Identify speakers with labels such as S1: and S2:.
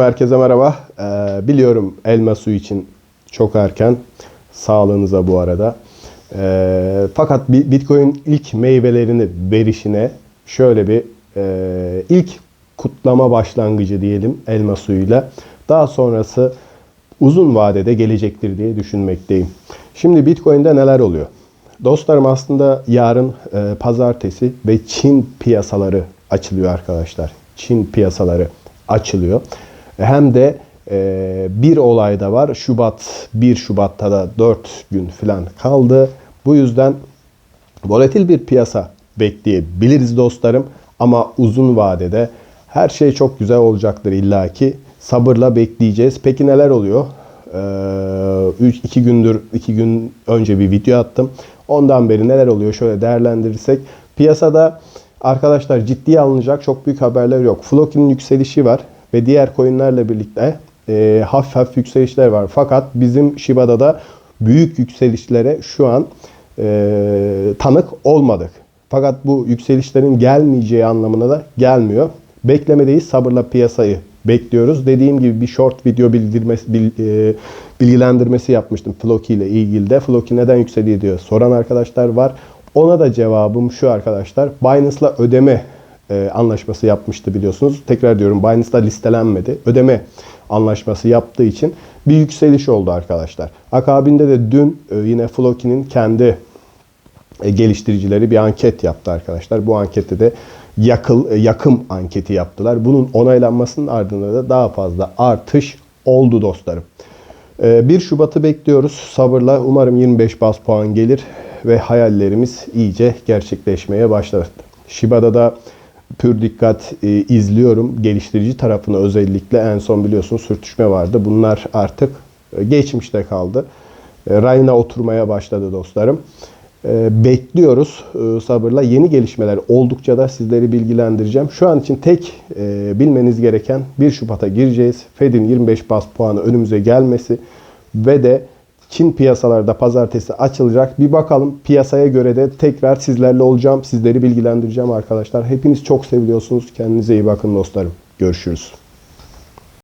S1: Herkese merhaba. Ee, biliyorum elma suyu için çok erken. Sağlığınıza bu arada. Ee, fakat Bi- Bitcoin ilk meyvelerini verişine şöyle bir e, ilk kutlama başlangıcı diyelim elma suyuyla. Daha sonrası uzun vadede gelecektir diye düşünmekteyim. Şimdi Bitcoin'de neler oluyor? Dostlarım aslında yarın e, pazartesi ve Çin piyasaları açılıyor arkadaşlar. Çin piyasaları açılıyor. Hem de e, bir olay da var. Şubat 1 Şubat'ta da 4 gün falan kaldı. Bu yüzden volatil bir piyasa bekleyebiliriz dostlarım. Ama uzun vadede her şey çok güzel olacaktır illaki. Sabırla bekleyeceğiz. Peki neler oluyor? 2 gündür 2 gün önce bir video attım. Ondan beri neler oluyor şöyle değerlendirirsek. Piyasada arkadaşlar ciddiye alınacak çok büyük haberler yok. Floki'nin yükselişi var ve diğer coinlerle birlikte e, hafif hafif yükselişler var. Fakat bizim Shiba'da da büyük yükselişlere şu an e, tanık olmadık. Fakat bu yükselişlerin gelmeyeceği anlamına da gelmiyor. Beklemedeyiz. Sabırla piyasayı bekliyoruz. Dediğim gibi bir short video bildirmesi, bil- e, bilgilendirmesi yapmıştım Floki ile ilgili de. Floki neden yükseliyor diyor soran arkadaşlar var. Ona da cevabım şu arkadaşlar. Binance'la ödeme e, anlaşması yapmıştı biliyorsunuz. Tekrar diyorum Binance'da listelenmedi. Ödeme anlaşması yaptığı için bir yükseliş oldu arkadaşlar. Akabinde de dün e, yine Floki'nin kendi e, geliştiricileri bir anket yaptı arkadaşlar. Bu ankette de yakıl, yakım anketi yaptılar. Bunun onaylanmasının ardından da daha fazla artış oldu dostlarım. E, 1 Şubat'ı bekliyoruz sabırla. Umarım 25 bas puan gelir ve hayallerimiz iyice gerçekleşmeye başlar. Shiba'da da pür dikkat e, izliyorum. Geliştirici tarafını özellikle en son biliyorsunuz sürtüşme vardı. Bunlar artık e, geçmişte kaldı. E, rayına oturmaya başladı dostlarım. E, bekliyoruz e, sabırla. Yeni gelişmeler oldukça da sizleri bilgilendireceğim. Şu an için tek e, bilmeniz gereken 1 Şubat'a gireceğiz. Fed'in 25 bas puanı önümüze gelmesi ve de Çin piyasalarda pazartesi açılacak. Bir bakalım piyasaya göre de tekrar sizlerle olacağım. Sizleri bilgilendireceğim arkadaşlar. Hepiniz çok seviliyorsunuz. Kendinize iyi bakın dostlarım. Görüşürüz.